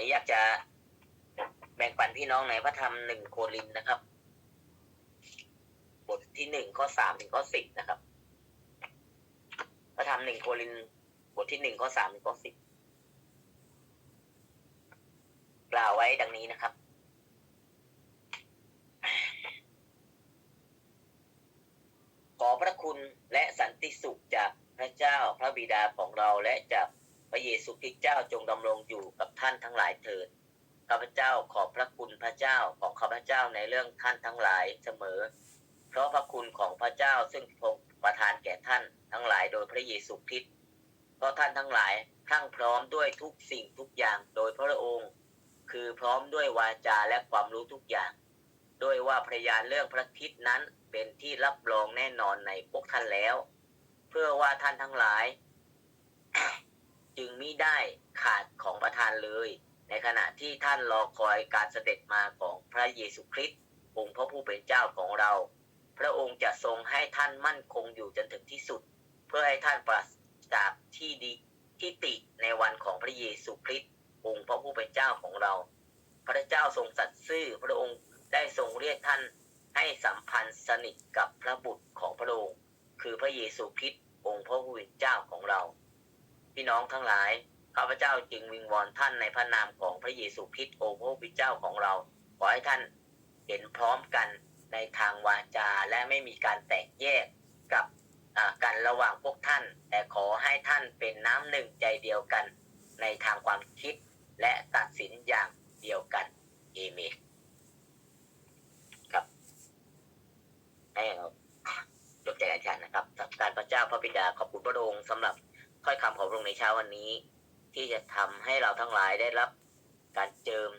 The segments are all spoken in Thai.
นี้อยากจะแบ่งปันพี่น้องในพระธรรมหนึ่งโครินนะครับ บทที่หนึ่งข้อสามถึงข้อสิบนะครับ พระธรรมหนึ่งโคริน บทที่หนึ่งข้อสามถึงข้อสิบกล่าวไว้ดังนี้นะครับ ขอพระคุณและสันติสุขจากพระเจ้าพระบิดาของเราและจาก พระเยซูคริสต์เจ้าจงดำรงอยู่กับท่านทั้งหลายเถิดข้าพเจ้าขอบพระคุณพระเจ้าของข้าพเจ้าในเรื่องท่านทั้งหลายเสมอ เพราะพระคุณของพระเจ้าซึ่งทรงประทานแก่ท่านทั้งหลายโดยพระเยซูคริสต์เพราะท่านทั้งหลายพรั่งพร้อมด้วยทุกสิ่งทุกอย่างโดยพระองค์ คือพร้อมด้วยวาจาและความรู้ทุกอย่างโดยว่าพระยานเรื่องพระคิดนั้นเป็นที่รับรองแน่นอนในพวกท่านแล้ว เพื่อว่าท่านทั้งหลาย จึงมิได้ขาดของประทานเลย ในขณะที่ท่านรอคอยการเสด็จมาของพระเยซูคริสต์องค์พระผู้เป็นเจ้าของเรา พระองค์จะทรงให้ท่านมั่นคงอยู่จนถึงที่สุด เพื่อให้ท่านปราศจากที่ดีที่ติในวันของพระเยซูคริสต์องค์พระผู้เป็นเจ้าของเรา พระเจ้าทรงสัตย์ซื่อพระองค์ได้ทรงเรียกท่านให้สัมพันธ์สนิทกับพระบุตรของพระองค์ คือพระเยซูคริสต์องค์พระผู้เป็นเจ้าของเรา พี่น้องทั้งหลายข้าพเจ้าจึงวิงวอนท่านในพระนามของพระเยซูคริสต์อพระผู้เจ้าของเรา ขอให้ท่านเห็นพร้อมกันในทางวาจาและไม่มีการแตกแยกกับอ่ากันระหว่างพวกท่าน แต่ขอให้ท่านเป็นน้ำหนึ่งใจเดียวกัน ในทางความคิดและตัดสินอย่างเดียวกันเอเมนครับให้เรายกใจอาจารย์นะครับการพระเจ้าพระบิดาขอบคุณพระองค์สำหรับ ถ้อยคำของพระองค์ในเช้าวันนี้ ที่จะทำให้เราทั้งหลายได้รับการเจิม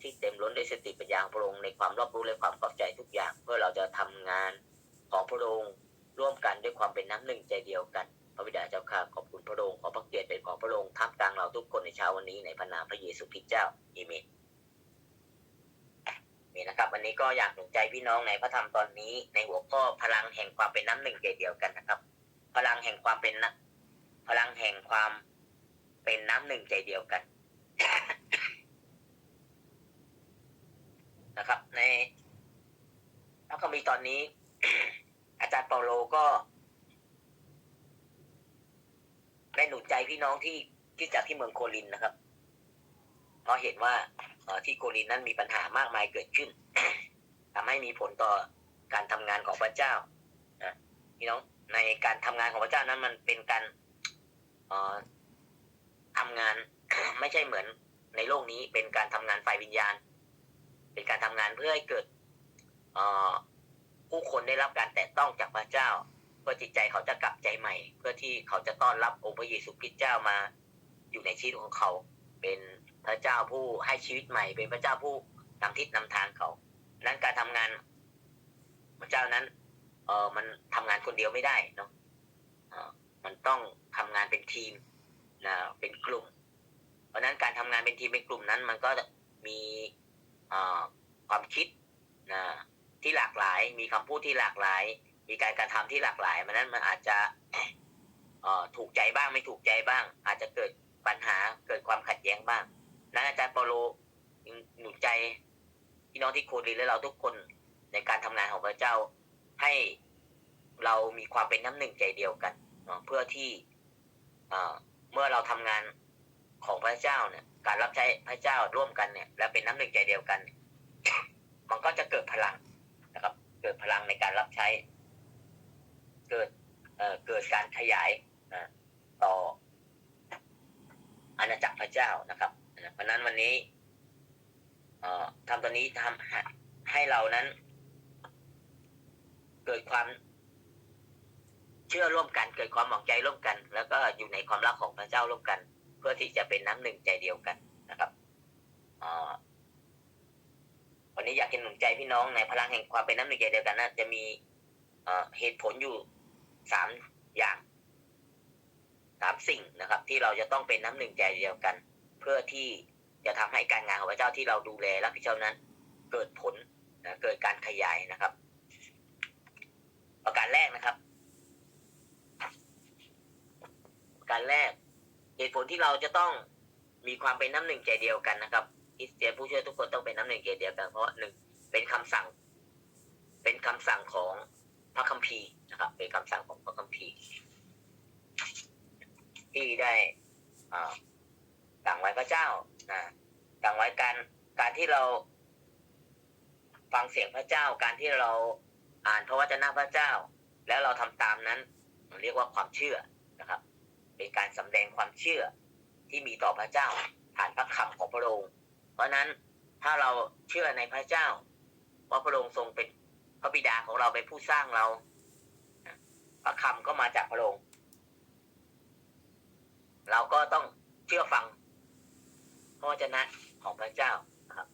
ที่เต็มล้นด้วยสติปัญญาของพระองค์ในความรอบรู้และความเข้าใจทุกอย่าง เพื่อเราจะทำงานของพระองค์ร่วมกันด้วยความเป็นน้ำหนึ่งใจเดียวกัน พระบิดาเจ้าข้าขอบคุณพระองค์ขอพระเกียรติเป็นของพระองค์ท่ามกลางเราทุกคนในเช้าวันนี้ในพระนามพระเยซูคริสต์เจ้าอเมนนี่นะครับวันนี้ก็อยากหนุนใจพี่น้องในพระธรรมตอนนี้ในหัวข้อพลังแห่งความเป็นน้ำหนึ่งใจเดียวกันนะครับ พลังแห่งความเป็นนะ พลังแห่งความเป็นน้ำหนึ่งใจเดียวกัน นะครับ ในพระคัมภีร์ตอนนี้ อาจารย์เปาโลก็ได้หนุนใจพี่น้องที่ที่จากที่เมืองโคลินนะครับ เพราะเห็นว่าที่โคลินนั้นมีปัญหามากมายเกิดขึ้นทำให้มีผลต่อการทำงานของพระเจ้านะพี่น้องในการทำงานของพระเจ้านั้นมันเป็นการ ทำงาน ไม่ใช่เหมือนในโลกนี้เป็นการทำงานฝ่ายวิญญาณ เป็นการทำงานเพื่อให้เกิดผู้คนได้รับการแตะต้องจากพระเจ้า เพื่อจิตใจเขาจะกลับใจใหม่ เพื่อที่เขาจะต้อนรับองค์พระเยซูคริสต์เจ้ามา อยู่ในชีวิตของเขา เป็นพระเจ้าผู้ให้ชีวิตใหม่ เป็นพระเจ้าผู้นำทิศนำทางเขา นั้นการทำงาน พระเจ้านั้น เออมันทำงานคนเดียวไม่ได้เนาะ มันต้องทำงานเป็นทีมนะเป็นกลุ่ม เพราะฉะนั้นการทำงานเป็นทีมเป็นกลุ่มนั้น มันก็มีความคิดนะที่หลากหลาย มีคำพูดที่หลากหลาย มีการกระทำที่หลากหลายมันนั้นมันอาจจะถูกใจบ้างไม่ถูกใจบ้าง อาจจะเกิดปัญหาเกิดความขัดแย้งบ้าง นั้นอาจารย์เปาโลหนุนใจพี่น้องที่โคดีและเราทุกคนในการทำงานของพระเจ้าให้เรามีความเป็นน้ำหนึ่งใจเดียวกัน เนาะเพื่อที่เมื่อเราทำงานของพระเจ้าเนี่ย การรับใช้พระเจ้าร่วมกันเนี่ย และเป็นน้ำหนึ่งใจเดียวกัน มันก็จะเกิดพลังนะครับ เกิดพลังในการรับใช้ เกิดเอ่อเกิดการขยายต่ออาณาจักรพระเจ้านะครับเพราะนั้นวันนี้ เอ่อทำตัวนี้ทำให้ให้เรานั้น เกิดความ ชื่อร่วมกันเกิดความหวังใจร่วมกัน แล้วก็อยู่ในความรักของพระเจ้าร่วมกัน เพื่อที่จะเป็นน้ำหนึ่งใจเดียวกันนะครับอวันนี้อยากจะหนุนใจพี่น้องในพลังแห่งความเป็นน้ำหนึ่งใจเดียวกันนะจะมีเหตุผลอยู่สามอย่างสามสิ่งนะครับ ที่เราจะต้องเป็นน้ำหนึ่งใจเดียวกัน เพื่อที่จะทำให้การงานของพระเจ้าที่เราดูแลรับผิดชอบนั้น เกิดผลนะเกิดการขยายนะครับ ประการแรกนะครับ ประ การแรก เหตุผลที่เราจะต้องมีความเป็นน้ำหนึ่งใจเดียวกันนะครับคริสเตียนผู้ชื่อทุกคนต้องเป็นน้ำหนึ่งใจเดียวกัน เพราะหนึ่งเป็นคำสั่ง เป็นคำสั่งของพระคัมภีร์นะครับ เป็นคำสั่งของพระคัมภีร์ที่ได้อ่าสั่งไว้พระเจ้านะสั่งไว้การการที่เราฟังเสียงพระเจ้า การที่เราอ่านพระวจนะพระเจ้า แล้วเราทำตามนั้นเรียกว่าความเชื่อนะครับ เป็นการสำแดงความเชื่อที่มีต่อพระเจ้าผ่านพระคำของพระองค์ เพราะนั้นถ้าเราเชื่อในพระเจ้าว่าพระองค์ทรงเป็นพระบิดาของเราเป็นผู้สร้างเราพระคำก็มาจากพระองค์ เราก็ต้องเชื่อฟังพระวจนะของพระเจ้าครับ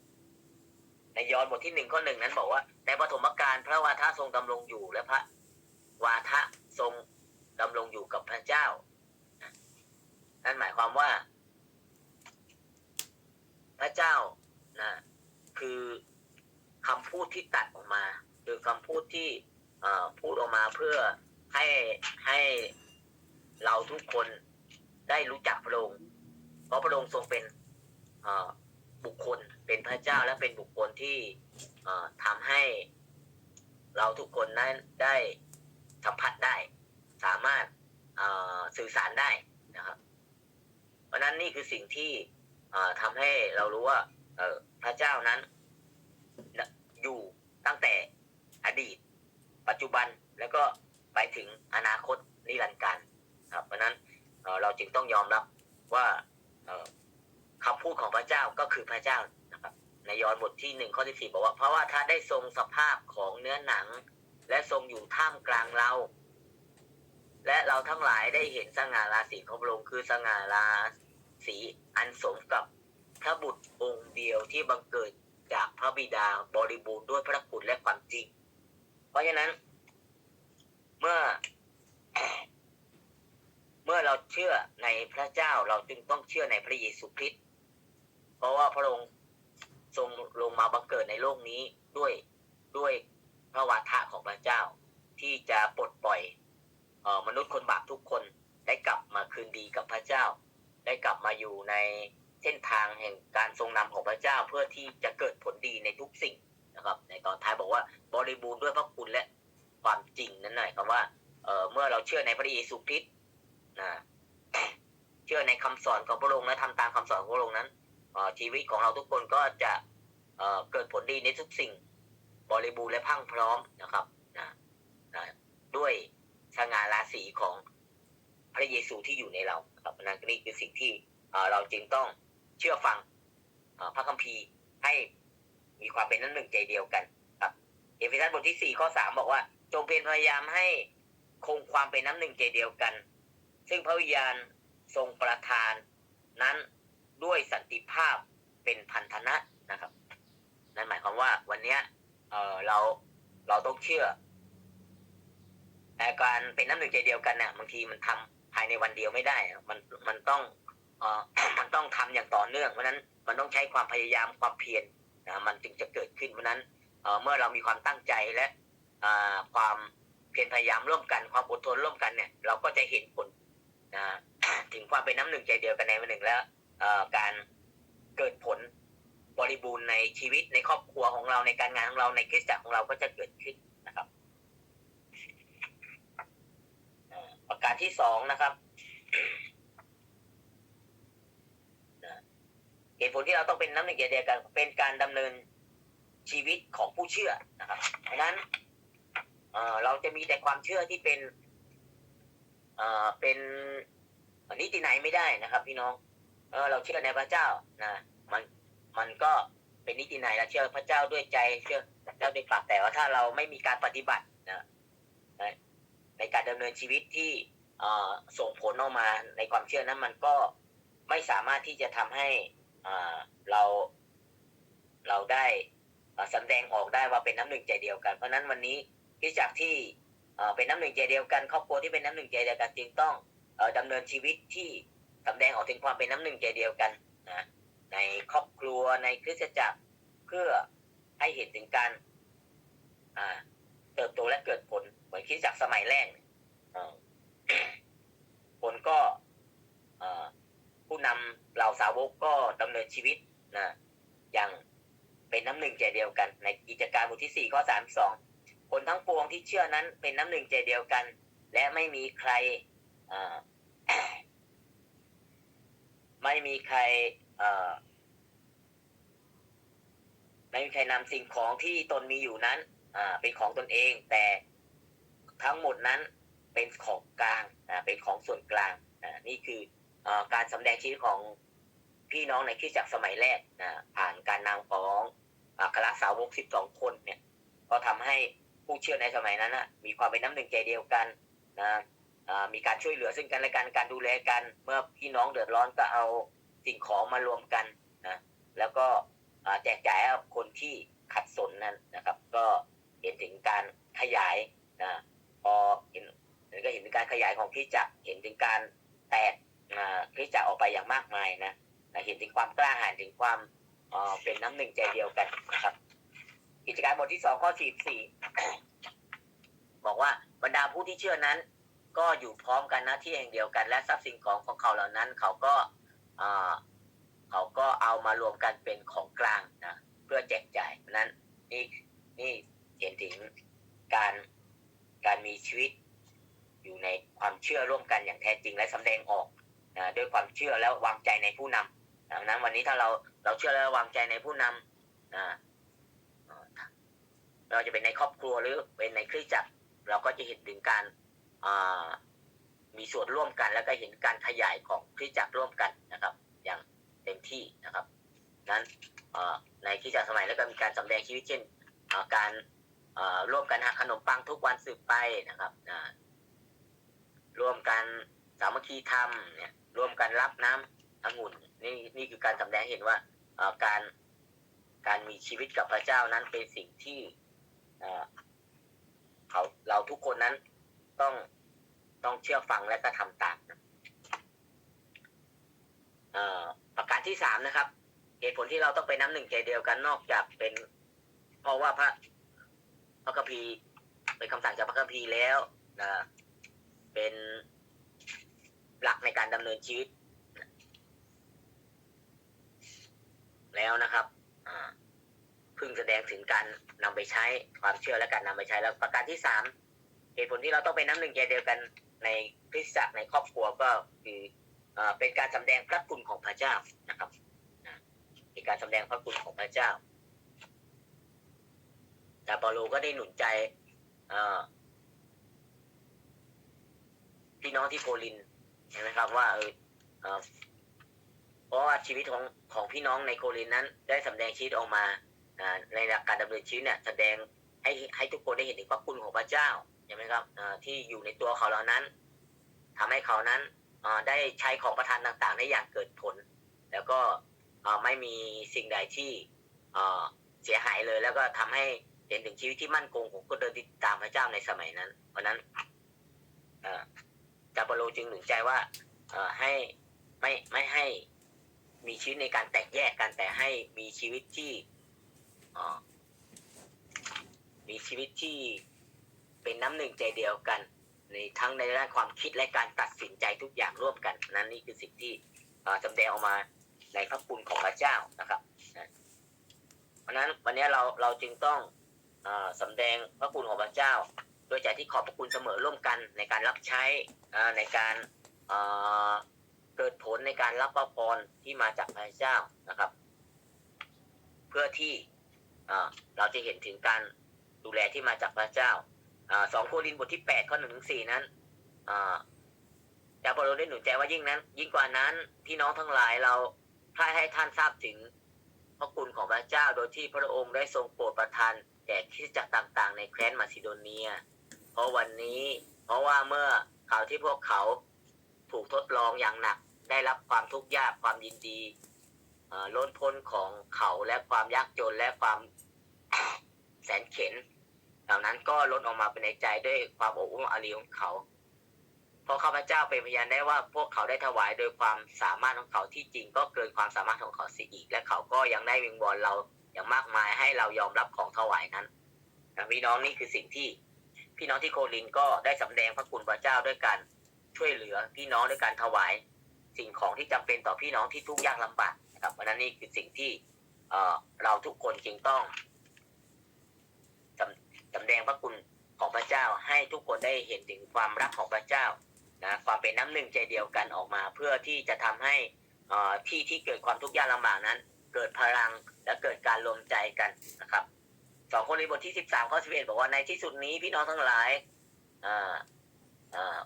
ในยอห์นบทที่หนึ่งข้อหนึ่งนั้นบอกว่า ในปฐมกาลพระวาทะทรงดำรงอยู่และพระวาทะทรงดำรงอยู่กับพระเจ้า หมายความว่า พระเจ้านะคือคำพูดที่ตัดออกมาคือคำพูดที่เอ่อพูดออกมาเพื่อให้ให้เราทุกคนได้รู้จักพระองค์เพราะพระองค์ทรงเป็นบุคคลเป็นพระเจ้าและเป็นบุคคลที่ทำให้เราทุกคนนั้นได้สัมผัสได้ สามารถสื่อสารได้นะครับ เพราะนั้นนี่คือสิ่งที่ทำให้เรารู้ว่าพระเจ้านั้นอยู่ตั้งแต่อดีต ปัจจุบันแล้วก็ไปถึงอนาคตนิรันดร์การครับ เพราะนั้นเราจึงต้องยอมรับว่าคำพูดของพระเจ้าก็คือพระเจ้านะครับในยอห์นบทที่หนึ่งข้อที่สี่บอกว่าเพราะว่าถ้าได้ทรงสภาพของเนื้อหนัง และทรงอยู่ท่ามกลางเรา และเราทั้งหลายได้เห็นสง่าราศีของพระองค์คือสง่าราศีอันสมกับพระบุตรองค์เดียวที่บังเกิดจากพระบิดาบริบูรณ์ด้วยพระคุณและความจริง เพราะฉะนั้น เมื่อ เมื่อเราเชื่อในพระเจ้าเราจึงต้องเชื่อในพระเยซูคริสต์เพราะว่าพระองค์ทรงลงมาบังเกิดในโลกนี้ด้วยด้วย สิ่งที่เราจึงต้องเชื่อฟังพระคัมภีร์ให้มีความเป็นน้ำหนึ่งใจเดียวกันครับเอเฟซัสบทที่สี่ข้อสามบอกว่า จงเป็นพยายามให้คงความเป็นน้ำหนึ่งใจเดียวกัน ซึ่งพระวิญญาณทรงประทานนั้นด้วยสันติภาพเป็นพันธนะนะครับนั่นหมายความว่าวันนี้เเราเราต้องเชื่อแต่การเป็นน้ำหนึ่งใจเดียวกันเนี่ยบางทีมันทำภายในวันเดียวไม่ได้ มันมันต้องเออมันต้องทำอย่างต่อเนื่องเพราะฉะนั้นมันต้องใช้ความพยายามความเพียรนะมันจึงจะเกิดขึ้นเพราะนั้นเมื่อเรามีความตั้งใจและความเพียรพยายามร่วมกันความอดทนร่วมกันเนี่ย เราก็จะเห็นผลนะถึงความเป็นน้ำหนึ่งใจเดียวกันในวันหนึ่งแล้วการเกิดผลบริบูรณ์ในชีวิตในครอบครัวของเราในการงานของเราในคริสตจักรของเราก็จะเกิดขึ้นนะครับเอ่อประการที่สองนะครับเหตุผลที่เราต้องเป็นน้ำหนึ่งใจเดียวกันเป็นการดำเนินชีวิตของผู้เชื่อนะครับเพราะนั้นเเราจะมีแต่ความเชื่อที่เป็นเเป็นนิติไหนไม่ได้นะครับ พี่น้องเออเราเชื่อในพระเจ้านะมันมันก็เป็นนิติไหนเราเชื่อพระเจ้าด้วยใจเชื่อพระเจ้าด้วยปากแต่ว่าถ้าเราไม่มีการปฏิบัตินะในการดำเนินชีวิตที่ ส่งผลออกมาในความเชื่อนั้นมันก็ไม่สามารถที่จะทำให้เราเราได้อ่าแสดงออกได้ว่าเป็นน้ำหนึ่งใจเดียวกัน เพราะนั้นวันนี้คริสตจักที่เป็นน้ำหนึ่งใจเดียวกัน ครอบครัวที่เป็นน้ำหนึ่งใจเดียวกันจึงต้องอ่อดำเนินชีวิตที่สแสดงออกถึงความเป็นน้ำหนึ่งใจเดียวกันนะในครอบครัวในคริสตจักรเพื่อให้เห็นถึงการเติบโตและเกิดผลเหมือนคริสตจักรสมัยแรก เนี่ยเอ่อผลก็ผู้นำเหล่าสาวกก็ดำเนินชีวิตนะอย่างเป็นน้ำหนึ่งใจเดียวกัน ในกิจการบทที่สี่ข้อสามสองคนทั้งปวงที่เชื่อนั้นเป็นน้ำหนึ่งใจเดียวกัน และไม่มีใครไม่มีใครไม่มีใครนำสิ่งของที่ตนมีอยู่นั้นเป็นของตนเอง แต่ทั้งหมดนั้น เป็นของกลางเป็นของส่วนกลางนี่คืออการสำแดงชีวิตของพี่น้องในคริสตจักรสมัยแรกนะผ่านการนำของอัครสาวก12คนเนี่ย ก็ทำให้ผู้เชื่อในสมัยนั้นนะมีความเป็นน้ำหนึ่งใจเดียวกันนะมีการช่วยเหลือซึ่งกันและกันการดูแลกันเมื่อพี่น้องเดือดร้อนก็เอาสิ่งของมารวมกันนะแล้วก็แจกจ่ายให้คนที่ขัดสนนั้นนะครับ ก็เห็นถึงการขยายนะพอเห็น ก็เห็นถึงการขยายของคริสจักรเห็นถึงการแตกคริสจักรออกไปอย่างมากมายนะเห็นถึงความกล้าหาญถึงความเป็นน้ำหนึ่งใจเดียวกันนะครับ กิจการบทที่สองข้อสี่สี่บอกว่าบรรดาผู้ที่เชื่อนั้น ก็อยู่พร้อมกันนะที่แห่งเดียวกัน และทรัพย์สินของของเขาเหล่านั้น เขาก็เอ่อเขาก็เอามารวมกันเป็นของกลาง เรา เราเชื่อแล้วางใจในผู้นำนะไม่ว่าจะเป็นในครอบครัวหรือเป็นในคริสตจักร เราก็จะเห็นถึงการามีส่วนร่วมกันแล้วก็เห็นการขยายของคริสตจักรร่วมกันนะครับ อย่างเต็มที่นะครับนั้นในคริสตจักรสมัยแล้วก็มีการสำแดงชีวิตเช่นาการาร่วมกันหักขนมปังทุกวันสืบไปนะครับร่วมกันสามัคคีธรรมเนี่ยร่วมกันรับน้ำองุ่น นี่นี่คือการสำแดงเห็นว่าการการมีชีวิตกับพระเจ้านั้นเป็นสิ่งที่เขาเราทุกคนนั้นต้องต้องเชื่อฟังและก็ทำตามอ่อประการที่สามนะครับเหตุผลที่เราต้องเป็นน้ำหนึ่งใจเดียวกันนอกจากเป็น เพราะว่าพระพระคัมภีร์เป็นคำสั่งจากพระคัมภีร์แล้วนะเป็นหลักในการดำเนินชีวิต แล้วนะครับพึงแสดงถึงการนำไปใช้ความเชื่อและการนำไปใช้แล้วประการที่สามเหตุผลที่เราต้องเป็นน้ำหนึ่งใจเดียวกันในคริสตจักรในครอบครัวก็คือเอ่อเป็นการสำแดงพระคุณของพระเจ้านะครับเป็นการสำแดงพระคุณของพระเจ้าแต่เปาโลก็ได้หนุนใจพี่น้องที่โคลินเห็นไหมครับว่าเออ ว่าชีวิตของของพี่น้องในโคลินนั้น ได้สำแดงชีวิตออกมาในหลักการดำเนินชีวิตเนี่ยแสดงให้ให้ทุกคนได้เห็นถึงพระคุณของพระเจ้าใช่ไหมครับที่อยู่ในตัวเขาเหล่านั้นทำให้เขานั้นได้ใช้ของประทานต่างๆ ได้อย่างเกิดผล แล้วก็ไม่มีสิ่งใดที่เสียหายเลย แล้วก็ทำให้เห็นถึงชีวิตที่มั่นคงของคนเดินติดตามพระเจ้าในสมัยนั้น เพราะนั้นจาปโลจึงหนุนใจว่าอ่าให้ไม่ไม่ให้ มีชีวิตในการแตกแยกกันแต่ให้มีชีวิตที่มีชีวิตที่เป็นน้ำหนึ่งใจเดียวกัน ในทั้งในด้านความคิดและการตัดสินใจทุกอย่างร่วมกัน นั้นนี่คือสิ่งที่อ่าแดงออกมาในพระคุณของพระเจ้านะครับเพราะนั้นวันนี้เราเราจึงต้องอาสำแดงพระคุณของพระเจ้า โดยใจที่ขอบพระคุณเสมอร่วมกันในการรับใช้ในการ เกิดผลในการรับพระพรที่มาจากพระเจ้านะครับ เพื่อที่เราจะเห็นถึงการดูแลที่มาจากพระเจ้าสองโครินบทที่แปดข้อหนึ่งถึงสี่นั้นอ่าจาเปโลได้หนุนใจว่ายิ่งนั้น ยิ่งกว่านั้นพี่น้องทั้งหลายเราใคร่ให้ท่านทราบถึงพระคุณของพระเจ้าโดยที่พระองค์ได้ทรงโปรดประทานแก่คริสตจักรต่างๆ ในแคว้นมาซิโดเนีย เพราะวันนี้ เพราะว่าเมื่อข่าวที่พวกเขาถูกทดลองอย่างหนัก ได้รับความทุกข์ยากความยินดีล้นพ้นของเขาและความยากจนและความแสนเข็นเหล่านั้นก็ล้นออกมาเป็นในใจด้วยความอบอุ่นอารีของเขาเพราะข้าพเจ้าเป็นพยานได้ว่าพวกเขาได้ถวายโดยความสามารถของเขาที่จริงก็เกินความสามารถของเขาเสียอีก และเขาก็ยังได้วิงวอนเราอย่างมากมายให้เรายอมรับของถวายนั้นพี่น้องนี่คือสิ่งที่ พี่น้องที่โคลินก็ได้สำแดงพระคุณพระเจ้าด้วยการช่วยเหลือพี่น้องด้วยการถวาย สิ่งของที่จำเป็นต่อพี่น้องที่ทุกข์ยากลำบากนะครับเพราะนั้นนี่คือสิ่งที่เออเราทุกคนจึงต้องจำแดงพระคุณของพระเจ้าให้ทุกคนได้เห็นถึงความรักของพระเจ้านะความเป็นน้ำหนึ่งใจเดียวกันออกมา เพื่อที่จะทำให้อ่อที่ที่เกิดความทุกข์ยากลำบากนั้น เกิดพลังและเกิดการรวมใจกันนะครับสองคนในบทที่สิบสามข้อสิบเอ็ดบอกว่าในที่สุดนี้พี่น้องทั้งหลายอ่าอ่า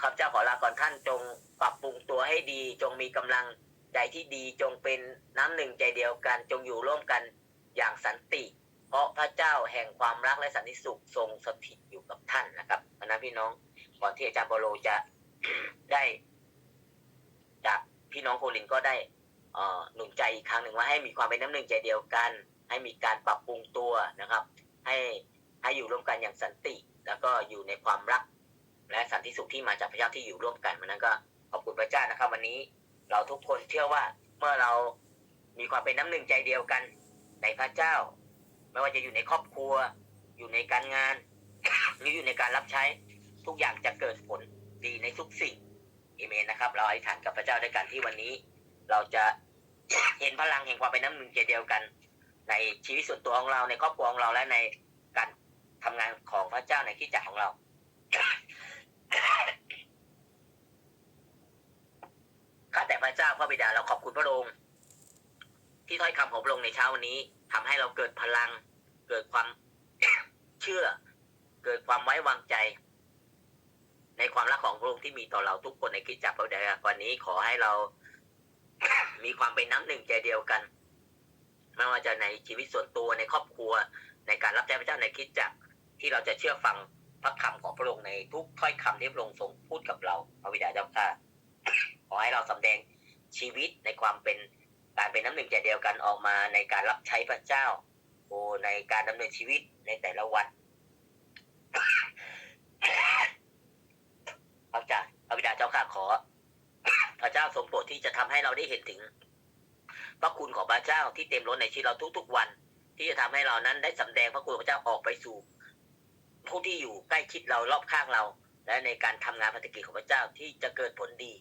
ข้าพเจ้าขอลาก่อนท่านจงปรับปรุงตัวให้ดี จงมีกำลังใจที่ดีจงเป็นน้ำหนึ่งใจเดียวกัน จงอยู่ร่วมกันอย่างสันติ เพราะพระเจ้าแห่งความรักและสันติสุขทรงสถิตอยู่กับท่านนะครับเพราะนั้นพี่น้องก่อนที่อาจารย์โปโลจะได้ จากพี่น้องโคลินก็ได้หนุนใจอีกครั้งหนึ่งว่าให้มีความเป็นน้ำหนึ่งใจเดียวกัน ให้มีการปรับปรุงตัวนะครับ ให้ให้อยู่ร่วมกันอย่างสันติ แล้วก็อยู่ในความรัก และสันติสุขที่มาจากพระเจ้าที่อยู่ร่วมกันมันนั้นก็ขอบคุณพระเจ้านะครับ วันนี้เราทุกคนเชื่อว่าเมื่อเรามีความเป็นน้ำหนึ่งใจเดียวกันในพระเจ้า ไม่ว่าจะอยู่ในครอบครัว อยู่ในการงาน หรืออยู่ในการรับใช้ทุกอย่างจะเกิดผลดีในทุกสิ่งเอเมนนะครับ เราอธิษฐานกับพระเจ้าด้วยกันที่วันนี้ เราจะเห็นพลังแห่งความเป็นน้ำหนึ่งใจเดียวกัน ในชีวิตส่วนตัวของเราในครอบครัวของเราและในการทำงานของพระเจ้าในคริดจักรของเราแต่พระเจ้าพระ บิดาเราขอบคุณพระองค์ที่ถ้อยคำของพระองค์ในเช้าวันนี้ทำให้เราเกิดพลัง เกิดความเชื่อ เกิดความไว้วางใจ ในความรักของพระองค์ที่มีต่อเราทุกคนในคิดจักรพระบิดาวันนี้ขอให้เรา มีความเป็นน้ำหนึ่งใจเดียวกันไม่ว่าจะในชีวิตส่วนตัวในครอบครัว ในการรับใช้พระเจ้าในคิดจักรที่เราจะเชื่อฟังพระคำของพระองค์ในทุกถ้อยคำที่พระองค์ทรงพูดกับเราพระบิดาเจ้าข้าขอให้เราสำแดง ชีวิตในความเป็นการเป็นน้ำหนึ่งใจเดียวกันออกมาในการรับใช้พระเจ้า โอ้ในการดำเนินชีวิตในแต่ละวันพระเจ้าพระบิดาเจ้าข้าขอ พระเจ้าทรงโปรดที่จะทำให้เราได้เห็นถึง พระคุณของพระเจ้าที่เต็มล้นในชีวิตเราทุกๆวัน ที่จะทำให้เรานั้นได้สำแดงพระคุณของพระเจ้าออกไปสู่ ผู้ที่อยู่ใกล้ชิดเรารอบข้างเรา และในการทำงานพันธกิจของพระเจ้าที่จะเกิดผลดี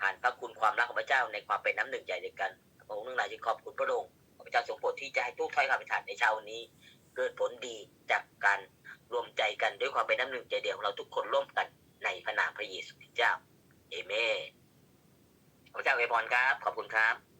ผ่านพระคุณความรักของพระเจ้าในความเป็นน้ำหนึ่งใจเดียวกันพระองค์นึ่งหลายจึงขอบคุณพระองค์พระเจ้าทรงโปรดที่จะให้ทุกถ้อยคำอธิษฐานในเช้านนี้ เกิดผลดีจากการรวมใจกันด้วยความเป็นน้ำหนึ่งใจเดียวของเราทุกคนร่วมกันในพระนามพระเยซูคริสต์เจ้าเอเมนพระเจ้าอวยพรครับ ขอบคุณครับ